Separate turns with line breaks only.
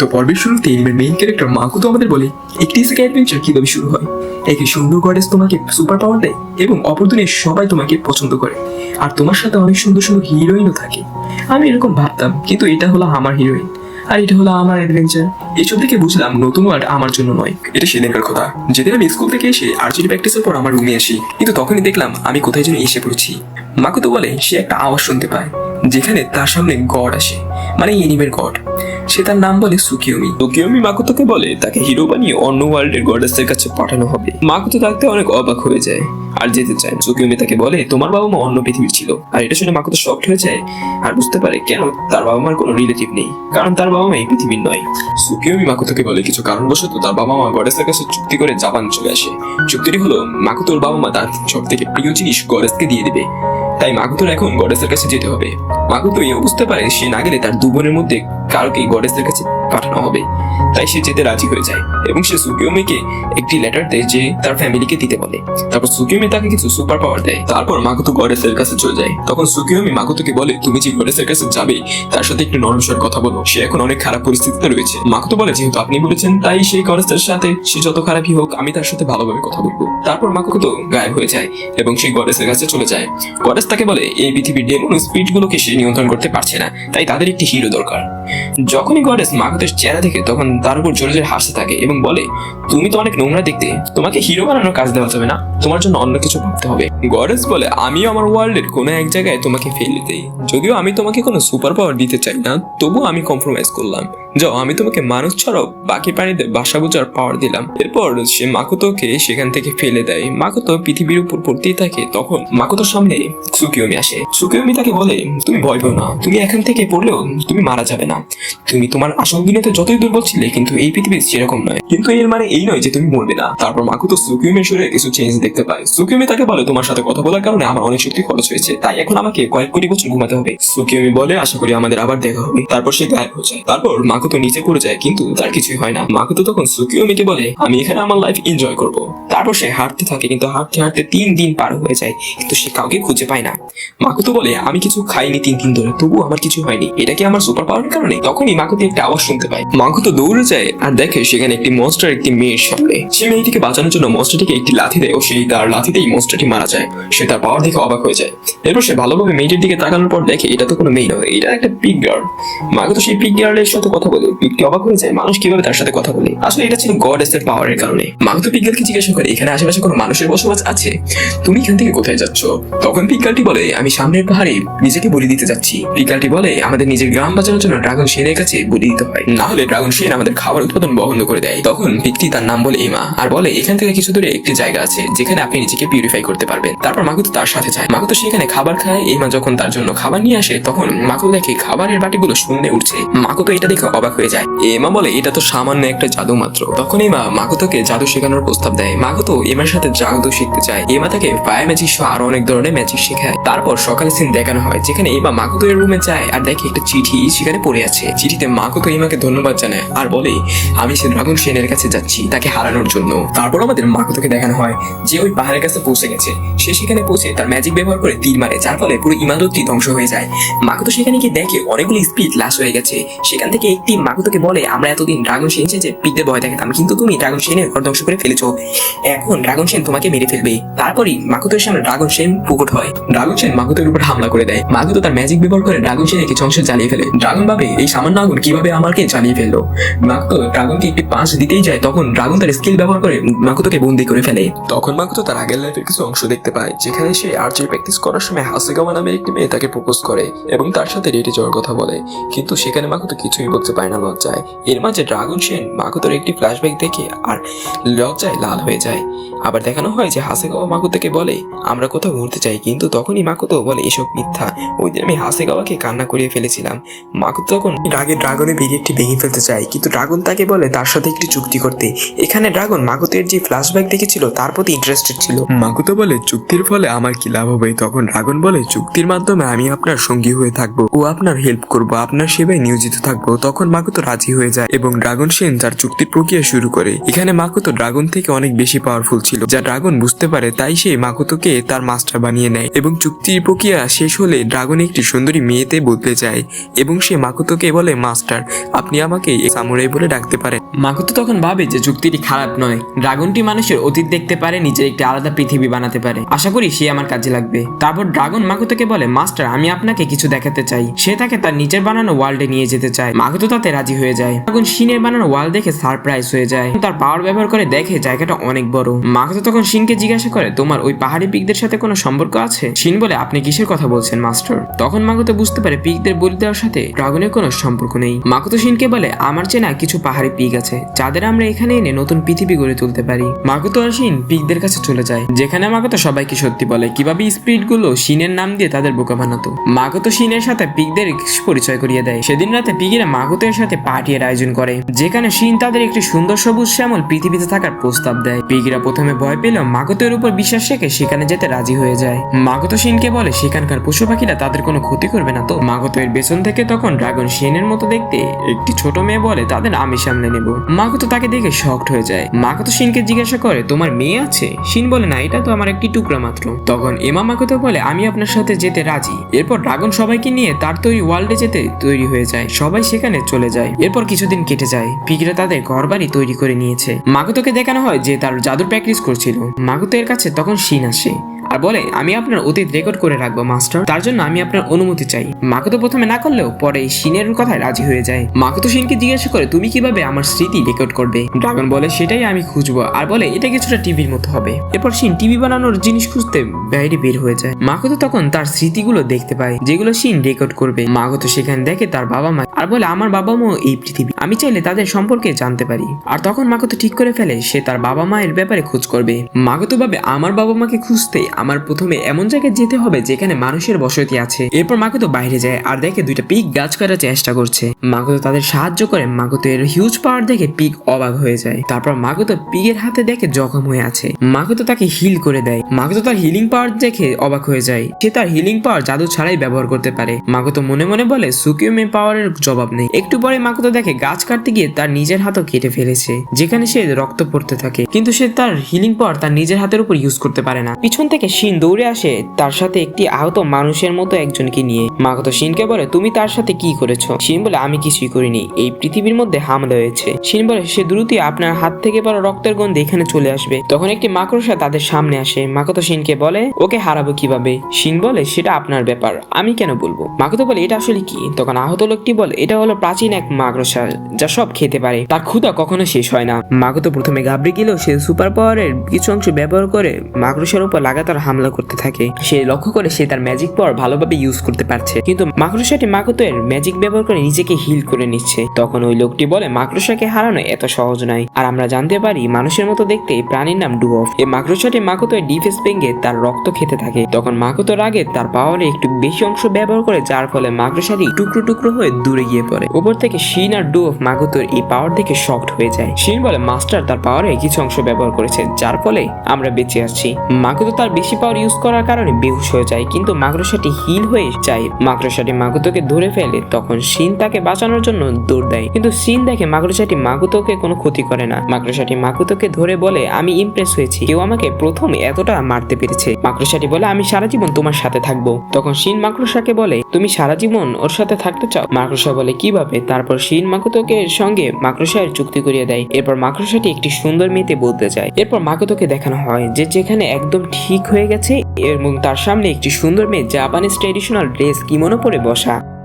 তো পর্বের শুরুতে মেইন ক্যারেক্টার মাকুতো আমাদের বলে, একটি ইসেকে অ্যাডভেঞ্চার কীভাবে শুরু হয়? একে সুন্দর গডেস তোমাকে সুপার পাওয়ার দেয় এবং অপর দুনিয়ার সবাই তোমাকে পছন্দ করে। আর তোমার সাথে অনেক সুন্দর সুন্দর হিরোইনও থাকে। আমি এরকম ভাবতাম, কিন্তু এটা হলো আমার হিরোইন আর এটা হলো আমার অ্যাডভেঞ্চার এসব থেকে বুঝলাম নতুন ওয়ার্ড আমার জন্য নয়। এটা সেদিনকার কথা। যেদিন আমি স্কুল থেকে এসে আর্চারি প্র্যাকটিসের পর আমার রুমে আসি, কিন্তু তখনই দেখলাম আমি কোথায় যেন এসে পড়েছি। মাকুতো বলে, সে একটা আওয়াজ শুনতে পায়, যেখানে তার সামনে গড আসে। মানে এনিমের গড। সে তার নাম বলে সুকিওমি
তোকিওমি মাকুতোকে বলে, তাকে হিরো বানিয়ে অন্য ওয়ার্ল্ডের গডেসের কাছে পাঠানো হবে। মাকুতো থাকতে অনেক অবাক হয়ে যায় আর যেতে চায়। সুকিওমি তাকে বলে, তোমার বাবা মা অন্য পৃথিবীর ছিল। আর এটা শুনে মাকুতো শক্ট হয়ে যায় আর বুঝতে পারে কেন তার বাবা মার কোনো রিলেটিভ নেই, কারণ তার বাবা মা এই পৃথিবীর নয়। সুকিওমি মাকুতোকে বলে, কিছু কারণবশত তার বাবা মা গডেসের কাছে চুক্তি করে জাপান চলে আসে। চুক্তিটি হলো, মাকুতোর বাবা মা তার সব থেকে প্রিয় জিনিস গডেসকে দিয়ে দিবে। তাই মাগুতোর এখন গডেসের কাছে যেতে হবে। মাগুতো এই বুঝতে পারে, সে না গেলে তার দু বোনের মধ্যে কারোকেই গডেসের কাছে পাঠানো হবে। তাই সে যেতে রাজি হয়ে যায় এবং সে সুকিওমিকে একটি লেটার দেয় যে তার ফ্যামিলিকে দিতে বলে। তারপর সুকিওমি তাকে কিছু সুপার পাওয়ার দেয়। তারপর মাকুতো গডেসের কাছে চলে যায়। তখন সুকিওমি মাকুতোকে বলে, তুমি যে গডেসের কাছে যাবে, তার সাথে একটু নরম স্বরে কথা বলো। সে এখন অনেক খারাপ পরিস্থিতিতে রয়েছে। মাকুতো বলে, যেহেতু আপনি বলেছেন, তাই সেই গডেসের সাথে সে যত খারাপই হোক, আমি তার সাথে ভালোভাবে কথা বলব। তারপর মাকুতো গায়েব হয়ে যায় এবং সেই গডেসের কাছে চলে যায়। গডেস তাকে বলে, এই পৃথিবীর ডেমন স্পিড গুলোকে সে নিয়ন্ত্রণ করতে পারছে না, তাই তাদের একটি হিরো দরকার। যখনই গডেস মাকুতের চেহারা দেখে, তখন তার উপর জোরে জোরে হাসতে থাকে এবং বলে, তুমি তো অনেক নোংরা দেখতে। তোমাকে হিরো বানানোর কাজ দেওয়া যাবে না। তোমার জন্য অন্য কিছু ভাবতে হবে। গডেস বলে, আমিও আমার ওয়ার্ল্ডের কোনো এক জায়গায় তোমাকে ফেলে দেই যদিও আমি তোমাকে কোনো সুপার পাওয়ার দিতে চাই না তবুও আমি কম্প্রোমাইজ করলাম। যাও, আমি তোমাকে মানুষ ছাড়াও বাকি প্রাণীদের বাসা বোঝার পাওয়ার দিলাম। এরপর সে মাকুতোকে সেখান থেকে ফেলে দেয়। মাকুতো পৃথিবীর উপর পড়তেই থাকে। তখন মাকুতোর সামনে সুকিওমি আসে। সুকিওমি তাকে বলে, তুমি ভয় পেও না। তুমি এখান থেকে পড়লেও তুমি মারা যাবে না। তুমি তোমার আসল দুনিয়াতে যতই দুর্বল ছিলে কিন্তু এই পৃথিবী সেরকম নয়। কিন্তু এর মানে এই নয় যে তুমি মরবে না। তারপর মাকুতো সুকিওমির শরীরে কিছু চেঞ্জ দেখতে পায়। সুকিওমি তাকে বলে, তোমার সাথে কথা বলার কারণে আমার অনেক শক্তি খরচ হয়েছে। তাই এখন আমাকে কয়েক কোটি বছর ঘুমাতে হবে। সুকিওমি বলে, আশা করি আমাদের আবার দেখা হবে। তারপর সে গায়েব হয়ে যায়। তারপর মাকুতো নিচে পড়ে যায়, কিন্তু তার কিছুই হয় না। মাকুতো তখন সুকিওমিকে বলে, আমি এখানে আমার লাইফ এনজয় করব। তারপর সে হাঁটতে থাকে, কিন্তু হাঁটতে হাঁটতে তিন দিন পার হয়ে যায়, কিন্তু সে কাউকে খুঁজে পায় না। মাকুতো বলে, আমি কিছু খাইনি তিন দিন ধরে তবু আমার কিছু হয়নি। এটা কি আমার সুপার পাওয়ার কারণে? তখনই মাকুতো একটা আওয়াজ শুনতে পায়। মাকুতো দৌড়ে যায় আর দেখে সেখানে একটি মনস্টার একটি মেয়ের সামনে। সে মেয়েটিকে বাঁচানোর জন্য মনস্টারটিকে একটি লাথি দেয় ও সেই তার লাথিতেই মনস্টারটি মারা যায়। সে তার পাওয়ার দেখে অবাক হয়ে যায়। এরপর সে ভালোভাবে মেয়েটির দিকে তাকানোর পর দেখে এটা তো কোনো মেয়ে নয়, এটা একটা পিক গার্ল মাকুতো সেই পিক গার্লের সাথে কথা বলে। পিকটি অবাক হয়ে যায়, মানুষ কীভাবে তার সাথে কথা বলে? আসলে এটা ছিল গড এর পাওয়ারের কারণে। মাকুতো পিক গার্লকে জিজ্ঞাসা করে, এখানে আশেপাশে কোনো মানুষের বসবাস আছে? তুমি এখান থেকে কোথায় যাচ্ছ? তখন পিক গার্লটি বলে, আমি সামনের পাহাড়ে নিজেকে বলি দিতে যাচ্ছি। পিকালটি বলে, আমাদের নিজের গ্রাম বাঁচানোর জন্য ড্রাগন সেনের কাছে বলি দিতে হয়। না হলে ড্রাগন সেন আমাদের খাবার উৎপাদন বন্ধ করে দেয়। তখন পিকটি তার নাম বলে ইমা, আর বলে, এখান থেকে কিছু দূরে একটি জায়গা আছে, যেখানে আপনি নিজেকে পিউরিফাই করতে পারবেন। তারপর মাকুতো তার সাথে যায়। মাকুতো সেখানে খাবার খায়। ইমা যখন তার জন্য খাবার নিয়ে আসে, তখন মাকুতো দেখে খাবারের বাটিগুলো শূন্যে উঠছে। মাকুতো এটা দেখে অবাক হয়ে যায়। এমা বলে, এটা তো সামান্য একটা জাদু মাত্র। তখন এমা মাকুতোকে জাদু শেখানোর প্রস্তাব দেয়। মাকুতো এমার সাথে জাদু শিখতে চায়। এমা তাকে ফায়ার ম্যাজিক সহ আরও অনেক ধরনের ম্যাজিক শেখায়। তারপর সকালে সিন দেখানো হয়, যেখানে এমা মাকুতো এর রুমে যায় আর দেখে একটা চিঠি সেখানে পড়ে আছে। চিঠিতে মাকুতো এমাকে ধন্যবাদ জানায়। আর বলে, আমি সে ড্রাগন সেনের কাছে যাচ্ছি, তাকে হারানোর জন্য। তারপর আমাদের মাকুতোকে দেখানো হয়? যে ওই পাহাড়ের কাছে পৌঁছে গেছে। সে সেখানে পৌঁছে তার ম্যাজিক ব্যবহার করে তীর মারে, যার ফলে পুরো ইমাদতটি ধ্বংস হয়ে যায়। মাকুতো সেখানে গিয়ে দেখে অনেকগুলো স্পিড লাশ হয়ে গেছে। সেখান থেকে একটি মাকুতোকে বলে, আমরা এতদিন ড্রাগন সেন যে পিঠে ভয় দেখাতাম, কিন্তু তুমি ড্রাগন সেনের ঘর ধ্বংস করে ফেলেছো। এখন ড্রাগন সেন তোমাকে মেরে ফেলবে। তারপরই মাকুতোর সামনে ড্রাগন সেন প্রকট হয়। ড্রাগন সেন মাকুতের উপর হামলা করে দেয়। মাকুতো তার ম্যাজিক ব্যবহার করে ড্রাগন সেনের কিছু অংশ জ্বালিয়ে ফেলে। ড্রাগন ভাবে এই সামান্য আগুন কীভাবে আমাকে জ্বালিয়ে ফেলল? মাকুতো ড্রাগনকে একটি পাঁচ দিতেই যায় তখন ড্রাগন তার স্কিল ব্যবহার করে মাকুতোকে বন্দি করে ফেলে। তখন মাকুতো তার আগের লাইফের কিছু অংশ দেখতে পায় যেখানে সে আর্চারি প্র্যাকটিস করার সময় হাসেগাওয়া নামে একটি মেয়ে তাকে প্রপোজ করে এবং তার সাথে রেটে যাওয়ার কথা বলে। কিন্তু সেখানে মাকুতো কিছুই বলতে পারে না লজ্জায়। এর মাঝে ড্রাগন সেন মাকুতোর একটি ফ্ল্যাশব্যাক দেখে আর লজ্জায় লাল হয়ে যায়। আবার দেখানো হয় যে হাসেগাওয়া মাকুতোকে বলে আমরা কোথাও ঘুরতে চাই। কিন্তু তখনই মাকুতো বলে এসব মিথ্যা। ওই দিন আমি হাসেগাওয়াকে কান্না করিয়ে ফেলেছিলাম। মাকুতো তখন রাগে ড্রাগনের একটি ভেঙে ফেলতে চায় কিন্তু ড্রাগন তাকে বলে তার সাথে একটি চুক্তি করতে। এখানে ড্রাগন মাকুতের যে ফ্ল্যাশব্যাক দেখেছিল, তার প্রতি ইন্টারেস্টেড ছিল।
মাকুতো বলে, চুক্তির ফলে আমার কি লাভ হবে? তখন ড্রাগন বলে, চুক্তির মাধ্যমে আমি আপনার সঙ্গী হয়ে থাকব। ও আপনার হেল্প করব, আপনার সেবায় নিয়োজিত থাকব। তখন মাকুতো রাজি হয়ে যায় এবং ড্রাগন সেন তার চুক্তির প্রক্রিয়া শুরু করে। এখানে মাকুতো ড্রাগন থেকে অনেক বেশি পাওয়ারফুল ছিল। যা ড্রাগন বুঝতে পারে, তাই সে মাকুতোকে তার মাস্টার বানিয়ে নেয় এবং চুক্তির প্রক্রিয়া শেষ হলে ড্রাগন একটি
সুন্দরী মেয়েতে বদলে যায় এবং সে মাকুতোকে বলে, মাস্টার, আপনি আমাকে এই বলে ডাকতে পারেন
মাকুতো তখন ভাবে যে যুক্তিটি খারাপ নয়। ড্রাগনটি মানুষের অতীত দেখতে পারে, নিজের একটি আলাদা পৃথিবী বানাতে পারে। আশা করি সে আমার কাজে লাগবে। তারপর ড্রাগন মাকুতোকে বলে, মাস্টার, আমি আপনাকে কিছু দেখাতে চাই। সে তাকে তার নিজের বানানো ওয়ার্ল্ডে নিয়ে যেতে চায়। মাকুতো তাতে রাজি হয়ে যায়। ড্রাগন শিনের বানানো ওয়াল দেখে সারপ্রাইজ হয়ে যায়। তার পাওয়ার ব্যবহার করে দেখে জায়গাটা অনেক বড়। মাকুতো তখন শিনকে জিজ্ঞাসা করে, তোমার ওই পাহাড়ি পিকদের সাথে কোনো সম্পর্ক আছে? শিন বলে, আপনি কিসের কথা বলছেন, মাস্টার? তখন মাকুতো বুঝতে পারে, পিকদের বলি দেওয়ার সাথে ড্রাগনের কোনো সম্পর্ক নেই। মাকুতো শিনকে বলে, আমার চেনা কিছু পাহাড়ি পিক আছে, যাদের আমরা এখানে এনে নতুন পৃথিবী গড়ে তুলতে পারি। মাকুতো আর শিন পিকদের কাছে চলে যায়। যেখানে মাকুতো সবাইকে সত্যি বলে, কীভাবে স্পিরিটগুলো শিনের নাম দিয়ে তাদের বোকা বানাতো। মাকুতো শিনের সাথে পিকদের পরিচয় করিয়ে দেয়। সেদিন রাতে পিগিরা মাকুতের সাথে পার্টির আয়োজন করে, যেখানে শিন তাদের একটি সুন্দর সবুজ শ্যামল পৃথিবীতে থাকার প্রস্তাব দেয়। পিগিরা প্রথমে ভয় পেলেও মাকুতের উপর বিশ্বাস রেখে সেখানে যেতে রাজি হয়ে যায়। মাকুতো শিনকে বলে, সেখানকার পশু পাখিরা তাদের কোনো ক্ষতি করবে না তো। মাকুতো এর পেছন থেকে তখন ড্রাগন শিনের মতো দেখতে একটি ছোট মেয়ে বলে, তাদের আমি সামনে নেব। মাকুতো তাকে দেখে শকড হয়ে যায়। মাকুতো শিনকে জিজ্ঞাসা করে, তোমার মেয়ে আছে? শিন বলে, না, এটা তো আমার একটি টুকরা মাত্র। তখন এমা মাকুতো বলে, আমি আপনার সাথে যেতে রাজি। এরপর ড্রাগন সবাইকে নিয়ে তার তৈরি ওয়ার্ল্ডে যেতে তৈরি হয়ে যায়। সবাই সেখানে চলে যায়। এরপর কিছুদিন কেটে যায়। পিগরা তাদের ঘর বাড়ি তৈরি করে নিয়েছে। মাকুতোকে দেখানো হয় যে তার জাদুর প্র্যাকটিস করছিল। মাকুতো এর কাছে, তখন শিন আসে। আর বলে, আমি আপনার অতীত রেকর্ড করে রাখব, মাস্টার। তার জন্য আমি আপনার অনুমতি চাই। মাকুতো প্রথমে না করলেও পরে শিনের কথায় রাজি হয়ে যায়। মাকুতো সিনকে জিজ্ঞাসা করে, তুমি কীভাবে আমার স্মৃতি রেকর্ড করবে? ড্রাগন বলে, সেটাই আমি খুঁজবো। আর বলে, এটা কিছুটা টিভির মতো হবে। এরপর শিন টিভি বানানোর জিনিস খুঁজতে বাইরে বের হয়ে যায়। মাকুতো তখন তার স্মৃতিগুলো দেখতে পায়, যেগুলো শিন রেকর্ড করবে। মাকুতো সেখানে দেখে তার বাবা মা, আর বলে, আমার বাবা মাও এই পৃথিবী, আমি চাইলে তাদের সম্পর্কে জানতে পারি। আর তখন মাকুতো ঠিক করে ফেলে, সে তার বাবা মায়ের ব্যাপারে খোঁজ করবে। মাকুতো ভাবে, আমার বাবা মাকে খুঁজতে আমার প্রথমে এমন জায়গায় যেতে হবে যেখানে মানুষের বসতি আছে। এরপর মাকুতো বাইরে যায় আর দেখে দুইটা পিক গাছ কাটার চেষ্টা করছে। মাকুতো তাদের সাহায্য করে মাকুতো এর হিউজ পাওয়ার দেখে পিক অবাক হয়ে যায়। তারপর মাকুতো পিকের হাতে দেখে জখম হয়ে আছে। মাকুতো তাকে হিল করে দেয়। মাকুতো তার হিলিং পাওয়ার দেখে অবাক হয়ে যায়। সে তার হিলিং পাওয়ার জাদু ছাড়াই ব্যবহার করতে পারে। মাকুতো মনে মনে বলে, সুকিউমে পাওয়ারের জবাব নেই। একটু পরে মাকুতো দেখে গাছ কাটতে গিয়ে তার নিজের হাতও কেটে ফেলেছে, যেখানে সে রক্ত পড়তে থাকে। কিন্তু সে তার হিলিং পাওয়ার তার নিজের হাতের উপর ইউজ করতে পারে না। পিছন থেকে শিন দৌড়ে আসে, তার সাথে একটি আহত মানুষের মতো একজনকে নিয়ে। মাকুতো শিনকে বলে, তুমি তার সাথে কি করেছ? শিন বলে, আমি কিছুই করিনি। এই পৃথিবীর মধ্যে হামলা হয়েছে। শিন বলে, সে দ্রুতই আপনার হাত থেকে পড়া রক্তের গন্ধ এখানে চলে আসবে। তখন একটি মাকড়সা তাদের সামনে আসে। মাকুতো শিনকে বলে, ওকে হারাবো কীভাবে? শিন বলে, সেটা আপনার ব্যাপার। আমি কেন বলব? মাকুতো বলে, এটা আসলে কি? তখন আহত লোকটি বলে, এটা হলো প্রাচীন এক মাকড়সা, যা সব খেতে পারে। তার ক্ষুধা কখনো শেষ হয় না। মাকুতো প্রথমে ঘাবড়ে গেলেও সে সুপার পাওয়ারের কিছু অংশ ব্যবহার করে মাকড়সার উপর লাগাতার হামলা করতে থাকে। সে লক্ষ্য করে সে তার ম্যাজিক পাওয়ার ভালোভাবে ইউজ করতে পারছে। কিন্তু মাকড়সাটি মাকুতো ম্যাজিক ব্যবহার করে নিজেকে হিল করে নিচ্ছে। তখন ওই লোকটি বলে, মাকড়সাকে হারানো এত সহজ নয়। আর আমরা জানতে পারি, মানুষের মতো দেখতে এই প্রাণীর নাম ডুয়ফ। এই মাকড়সাটি মাকুতো ডিফেন্স ভেঙে তার রক্ত খেতে থাকে। তখন মাকুতো রাগে তার পাওয়ারে একটু বেশি অংশ ব্যবহার করে, যার ফলে মাকড়সাটি টুকরো টুকরো হয়ে দূরে গিয়ে পড়ে। উপর থেকে শিন আর ডুয়ফ মাকুতোর এই পাওয়ার দেখে শক্ট হয়ে যায়। শিন বলে, মাস্টার, তার পাওয়ারে কিছু অংশ ব্যবহার করেছে, যার ফলে আমরা বেঁচে আছি। মাকুতো তার বেশি পাওয়ার ইউজ করার কারণে বেহুশ হয়ে যায়। কিন্তু মাকড়সাটি হিল হয়ে যায়। মাকড়সাটি মাকুতোকে ধরে ফেলে, তখন শিন তাকে বাঁচানোর জন্য দৌড় দেয়। কিন্তু শিন দেখে মাকড়সাটি মাকুতোকে কোনো ক্ষতি করে না। মাকড়সাটি মাকুতোকে ধরে বলে, আমি ইমপ্রেস হয়েছি। কেউ আমাকে প্রথম এতটা মারতে পেরেছে। মাকড়সাটি বলে, আমি সারা জীবন তোমার সাথে থাকব। তখন শিন মাকড়সাকে বলে, তুমি সারা জীবন ওর সাথে থাকতে চাও? মাকড়সা বলে, কীভাবে? তারপর শিন মাকুতোকে সঙ্গে মাকড়সার চুক্তি করিয়ে দেয়। এরপর মাকড়সাটি একটি সুন্দর মেয়েতে বলতে যায়। এরপর মাকুতোকে দেখানো হয় যে, যেখানে একদম ঠিক হয়ে গেছে এবং তার সামনে একটি সুন্দর মেয়ে জাপানিজ ট্রেডিশনাল ড্রেস কিমনো পরে বসা।